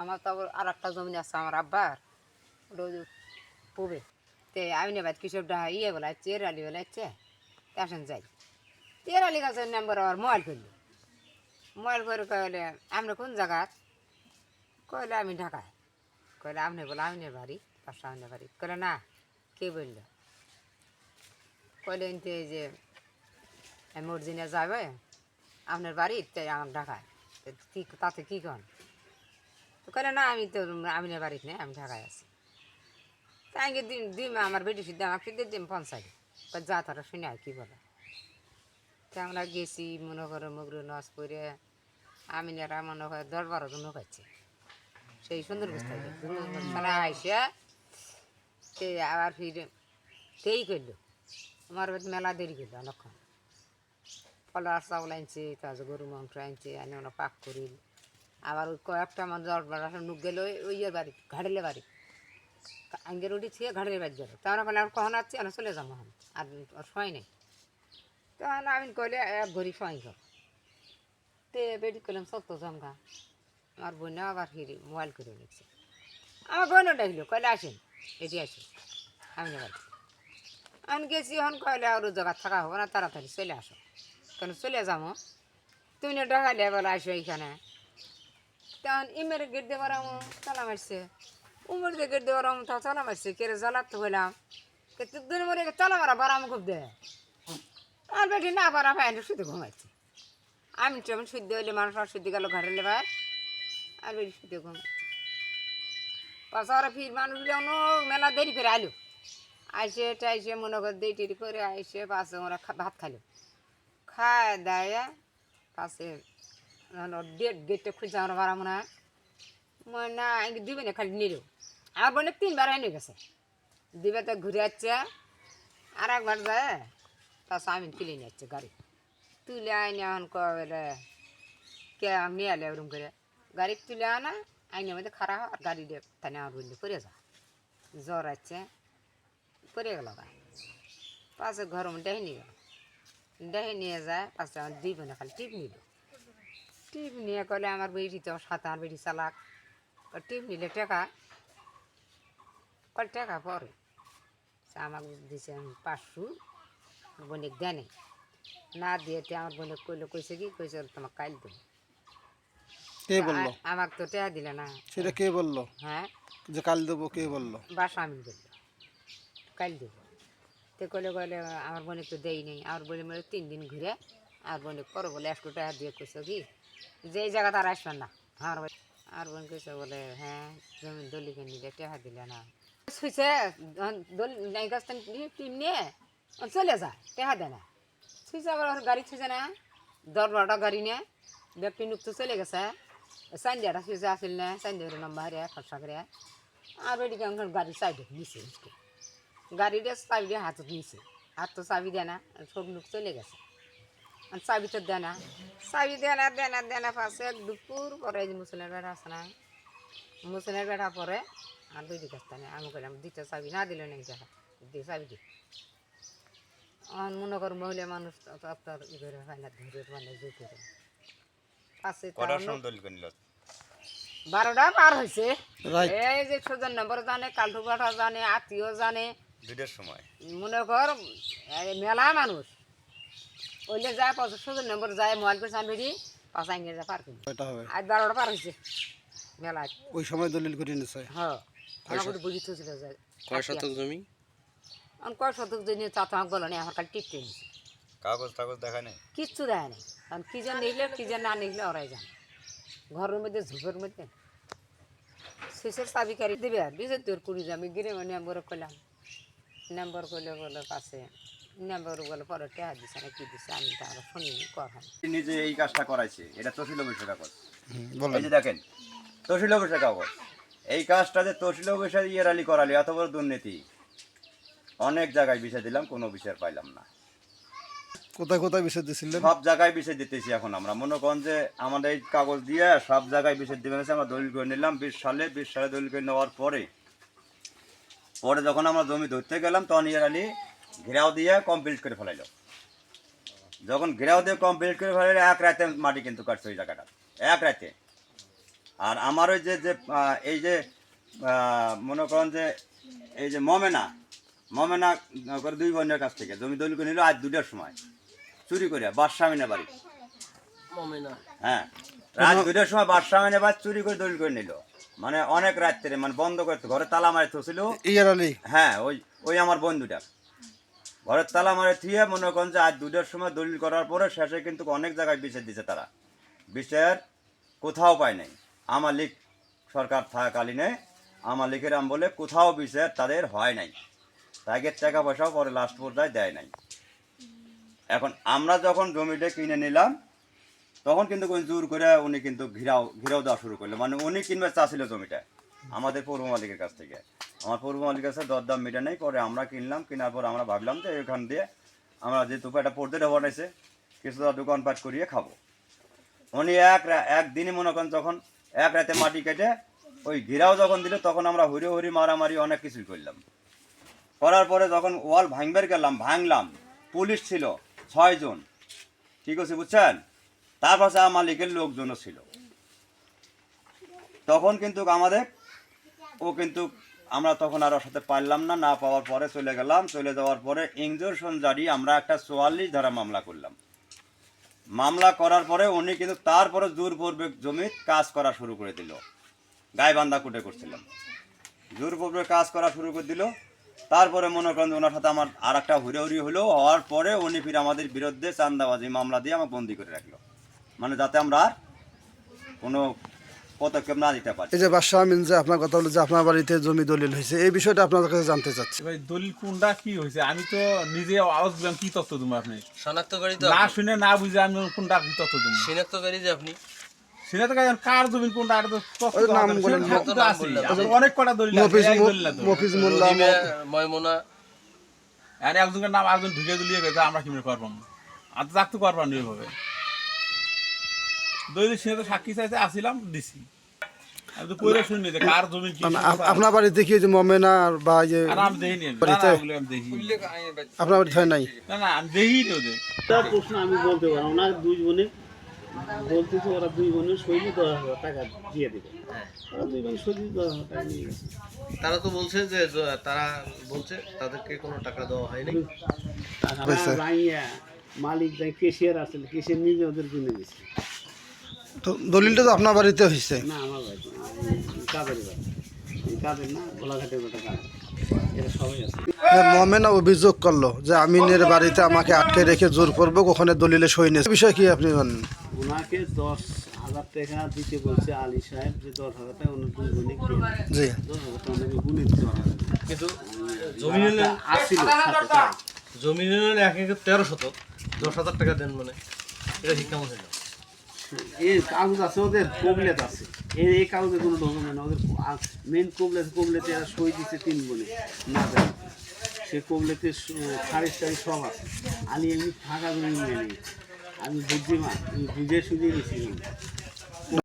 আমার তো আর একটা জমি আছে আমার আব্বার। ওটা পূবে। তে আমি নেবাদ কিসব ডাহা ইয়ে বলা চের আলি বলা হচ্ছে আসেন যাই। আলি গাছের নাম্বার আবার মোবাইল করল। মোবাইল করে কইলে, আপনি কোন জায়গার কইলে, আমি ঢাকায়। কইলে, আপনি বলে আমনের বাড়ি? পাশে আমনের বাড়ি। কইলে, না। কে বলল? কইলে, এনতে এই যে মর্জিনা যাবে। আপনার বাড়ি তাই আমার ঢাকায়। তাতে কী কন? তো কইলে, না, আমি তো আমিনের বাড়িতে নেই, আমি ঢাকায় আছি। তাই দিন দিম, আমার বেটি সিদ্ধ আমাকে দিয়ে দিম পঞ্চায়েত। যা, তারা শুনে আর কি বলে? তো আমরা গেছি, মনে করো মগরু নস করে আমিনেরা মনে হয় দশ বারো জন পাচ্ছে সেই সুন্দর বুঝতে আইসা, সে আবার ফির, সেই করল আমার মেলা দেরি করল অনেকক্ষণ। ফলার চাউল আনছে, তারপর গরু মাংস আনছে, আনি ওনা পাক করিল আবার ওই কয়েকটা বারো নুক গেলো, ওই ইয়ের বাড়ি, ঘাড়েলে বাড়ি। আঙ্গের উঠি ছিঁড়ে ঘাড়ের বাড়ি যাব। তো আমরা বললাম কখন আসছি? আমরা চলে যাব এখন। আর আর সময় নেই। তখন আমি কইলে, এক ঘড়ি সময় কর। তে বেটি করলাম সত্য জমকা আমার বোন আবার ফিরে মোবাইল করে নিচ্ছে আমার বোনও ডাকলো, কইলে আসেন। এটি আসেন আমি বাড়ি আমি গেছি এখন কইলে, আর জায়গা থাকা হবে না, তাড়াতাড়ি চলে আসো। কেন, চলে যাব? তুমি ডাকালে বলে, আসো এইখানে। তখন ইমের গেট দিয়ে বারাম চালা মারছে উমের দিয়ে গেট দিয়ে বারাম তাও চালা মারছে কেড়ে জ্বালাতে হইলাম দুই মরে চালা মারা বারাম খুব দেয় আর বেটি না বারা ভাই শুধু ঘুমাচ্ছে আমি যেমন শুদ্ধ হইলে মানুষ আর শুদ্ধ গেল ঘরে লেবার আর বেটি শুদ্ধ ঘুমাচ্ছে পাশারা ফির মানুষ মেলা দেরি করে আইলো আইসে টাইসে মনে করে দেরি টেরি করে আইসে পাশে ওরা ভাত খাইলো খায় দেয় পাশে ডেট গেটটা খুঁজছে আমরা বাড়া মনে হয় মনে না আগে দিবে না খালি নিল আমার বোনে তিনবার এনে গেছে দিবে তো ঘুরে যাচ্ছে আর একবার যায় তার স্বামী তুলে নিয়ে যাচ্ছে গাড়ি তুলে আইনে এখন কবে কে আমি নিয়ে এলে ওরকম করে গাড়ি তুলে আনা আইনের মধ্যে খারাপ আর গাড়ি দিয়ে তাই আমার বললে পরে যা জ্বর আছে পরে গেল গা পাশে ঘর ডেহে নিয়ে গেল ডেহে নিয়ে যায় পাশে আমার দিবে না খালি টিপ নিল টিপ নিয়ে কলে আমার বেটি তো আমার বেটি চালাক। টিপ নিলে টাকা। কল টাকা পরে? আমাকে দিছে আমি পাঁচশো। বোনের দেনে না দিয়ে তে আমার বোনে কইলো কইছে কি? কইছে তোমার কাইল দেবো। কে বলল? আমাকে তো টাকা দিলে না। সেটা কে বলল? হ্যাঁ? যে কাল দেবো কে বলল? বাসা আমি বলল কাইল দেবো। তে কইলে কইলে আমার বোনে তো দেই নেই। আমার বোনে মেরে তিন দিন ঘুরে আর বোনে পরে বলে একশো টাকা দিয়ে কইছো কি? যে এই জায়গা তার আসবেন না। আমার বাড়ি- আর বোন কইছে, বলে হ্যাঁ জমি দলিকে নিলে টাকা দিলে না। শুইছে দলি নাই গাছ টিম নিয়ে চলে যায় টাকা দেয় না। শুইছে আবার ওর গাড়ি ছুঁছে না দশ বারোটা গাড়ি নিয়ে ব্যক্তি নুক তো চলে গেছে। সান্ডিয়াটা শুয়েছে আসিল না সান্ডিয়ার নাম্বার খরচা করে আর ওইদিকে এখন গাড়ি সাইডে নিছে গাড়িটা চাবিটা হাতত নিছে। হাত তো চাবি দেয় না, সব লোক চলে গেছে। আর চাবি তো দেয় না চাবি দেয় না দেয় না দেয় না পাশে দুপুর পরে এই মুসলিমের বেড়া আছে না মুসলিমের বেড়া পরে আর দুই দিকে আসতে না আমি করলাম দিতে চাবি না দিলে নাকি দেখা দিয়ে চাবি দি। আমার মনে কর মহিলা মানুষ আপনার ই করে হয় না ধরে মানে করে। পাশে বারোটা পার হয়েছে এই যে সুজন নম্বর জানে কালটু পাঠা জানে আত্মীয় জানে। দুইটার সময়? মনে কর এই মেলা মানুষ। ওইলে যায় পাঁচ সুজন নম্বর যায় মোবাইল করে সামনে দি পাঁচ আঙ্গে যায় পার কিনে এটা হবে? আজ বারোটা পার হয়েছে মেলা ওই সময় দলিল করে নিছে? হ্যাঁ আমাকে বুঝি থুছিল যায় কয় শতক জমি? আমি কয় শতক জন্য চাতো আমাকে বলো না আমার কাল টিপতে নিছে কাগজ টাগজ দেখা নেই? কিচ্ছু দেয় নাই। কারণ কি যেন নিলে কি যেন না নিলে ওরাই জানে। ঘরের মধ্যে ঝুপের মধ্যে। শেষের চাবিকারি দেবে আর। বিজয় তোর কুড়ি যাবি গিরে নম্বর করলাম নম্বর করলে বলে পাশে। নম্বর বলে পরে টেহা দিছে না কি দিছে আমি তো আরও শুনিনি কথা নিজে এই কাজটা করাইছে এটা তহসিল অফিসের কাগজ। এই যে দেখেন তহসিল অফিসের কাগজ। এই কাজটা যে তহসিল অফিসে ইয়ের আলি করালি এত বড় দুর্নীতি অনেক জায়গায় বিষয় দিলাম কোনো বিষয় পাইলাম না। কোথায় কোথায় বিষয় দিয়েছিলেন সব জায়গায় বিষয় দিতেছি এখন আমরা। মনে করেন যে আমাদের এই কাগজ দিয়ে সব জায়গায় বিষয় দিবেন আমরা দলিল করে নিলাম। বিশ সালে বিশ সালে দলিল করে নেওয়ার পরে পরে যখন আমরা জমি ধরতে গেলাম তখন ইয়ার আলী ঘেরাও দিয়ে কমপ্লিট করে ফেলাইলো। যখন ঘেরাও দিয়ে কমপ্লিট করে ফেলাইলো এক রাতে মাটি কিন্তু কাটছে ওই জায়গাটা। এক রাতে। আর আমার ওই যে যে এই যে মনে করেন যে এই যে মমেনা মমেনা করে দুই বোনের কাছ থেকে জমি দলিল করে নিল আজ দুটার সময়। চুরি করে বাদশামিনা বাড়ি। হ্যাঁ। রাত দুটার সময় বাদশামিনা বাড়ি চুরি করে দলিল করে নিল। মানে অনেক রাত্রে মানে বন্ধ করতে ঘরে তালা মারি ছিল হ্যাঁ ওই ওই আমার বন্ধুটা ঘরের তালা মারে থিয়ে মনে করেন যে আজ দুটার সময় দলিল করার পরে শেষে কিন্তু অনেক জায়গায় বিচার দিছে তারা। বিচার কোথাও পায় নাই। আমার লিগ সরকার থাকাকালীনে আমার লিখের আম বলে কোথাও বিচার তাদের হয় নাই। তাকে টাকা পয়সাও পরে লাস্ট পর্যায়ে দেয় নাই। এখন আমরা যখন জমিটা কিনে নিলাম, তখন কিন্তু জোর করে উনি কিন্তু ঘিরাও ঘিরাও দেওয়া শুরু করল। মানে উনি কিনবে চাচ্ছিল জমিটা। আমাদের পূর্ব মালিকের কাছ থেকে। আমার পূর্ব মালিকের কাছে দরদাম মিটা নেই, পরে আমরা কিনলাম, কেনার পর আমরা ভাবলাম যে এখান দিয়ে আমরা যেহেতু একটা পড়তে বানাইছে কিছুটা দোকানপাট করিয়ে খাব। উনি এক একদিনই মনে করেন যখন এক রাতে মাটি কেটে ওই ঘিরাও যখন দিল, তখন আমরা হুড়ি হুড়ি মারামারি অনেক কিছুই করলাম। করার পরে যখন ওয়াল ভাঙবার গেলাম, ভাঙলাম, পুলিশ ছিল ছয়জন ঠিক আছে, বুঝছেন? তার পাশে আমার মালিকের লোকজনও ছিল। তখন কিন্তু আমাদের ও কিন্তু আমরা তখন আর ওর সাথে পারলাম না না পাওয়ার পরে চলে গেলাম। চলে যাওয়ার পরে ইঞ্জেকশন জারি, আমরা একটা চুয়াল্লিশ ধারা মামলা করলাম। মামলা করার পরে উনি কিন্তু তারপরে জোরপূর্বক জমি কাজ করা শুরু করে দিল। গায়ে বান্ধা কুটে করছিলাম জোরপূর্বক কাজ করা শুরু করে দিল। তারপরে মনে করেন ওনার সাথে আমার আর একটা হুড়ি হলো, হওয়ার পরে উনি ফির আমাদের বিরুদ্ধে চান্দাবাজি মামলা দিয়ে আমাকে বন্দি করে রাখল। মানে যাতে আমরা আর কোনো পদক্ষেপ না দিতে পারি। এই যে বাদশাহ আমিন যে আপনার কথা হলো যে আপনার বাড়িতে জমি দলিল হয়েছে এই বিষয়টা আপনার কাছে জানতে চাচ্ছি। এবার দলিল কোনটা কি হয়েছে? আমি তো নিজে আওয়াজ দিলাম কি তথ্য দেবো আপনি? শনাক্তকারী তো না শুনে না বুঝে আমি কোনটা কি তথ্য দেবো? শনাক্তকারী যে আপনি। সেটা তো কার- কোনটা নাম বলেন। আসলে অনেক কটা দলিল মফিজ মোল্লা আর একজনের নাম একজন ঢুকে দিলিয়ে গেছে আমরা কি করে করবাম আর তো তো করবাম নি ওইভাবে সে তো সাক্ষী চাইতে আসিলাম দিছি। আপনার কি ওই যে মমেনা বা যে আপনার বাড়িতে হয় নাই? না না আমি দেখিনি ওদের। তার প্রশ্ন আমি বলতে পারব না। দুই বোনে বলতেছে ওরা দুই বোনের শৈলী দশ হাজার টাকা দিয়ে দেবে। ওরা দুই বোন শৈলী দশ হাজার টাকা নিয়ে গেছে তারা তো বলছে যে তারা বলছে তাদেরকে কোনো টাকা দেওয়া হয়নি। মালিক যাই কেশিয়ার আসছিল কেশিয়ার নিজে ওদের কিনে দিচ্ছে তো দলিলটা তো আপনার বাড়িতে হয়েছে? না আমার বাড়ি না, কাদের বাড়ি? কাদের গোলাঘাটের মমেনা অভিযোগ করল যে আমিনের বাড়িতে আমাকে আটকে রেখে জোর করব ওখানে দলিলে সই নিয়েছে বিষয় কি আপনি জানেন ওনাকে দশ হাজার টাকা দিতে বলছে আলী সাহেব যে দশ হাজার টাকা ওনার দুই বোনে জি। দশ হাজার টাকা ওনাকে গুনে দিতে কিন্তু জমি আসছিল জমি এক একে তেরো শতক দশ হাজার টাকা দেন মানে। এটা ঠিক কেমন এই কাগজ আছে, ওদের কবলেত আছে। এই এই কাগজে কোনো ডকুমেন্ট ওদের মেন কবলেত কবলেতে সই দিচ্ছে তিন বোনে না যায় সে কবলেতে খারিজ টারিজ সব আছে। আমি এমনি ফাঁকা জমি নিয়ে আমি মা আমি বুঝে সুঝে নিয়েছি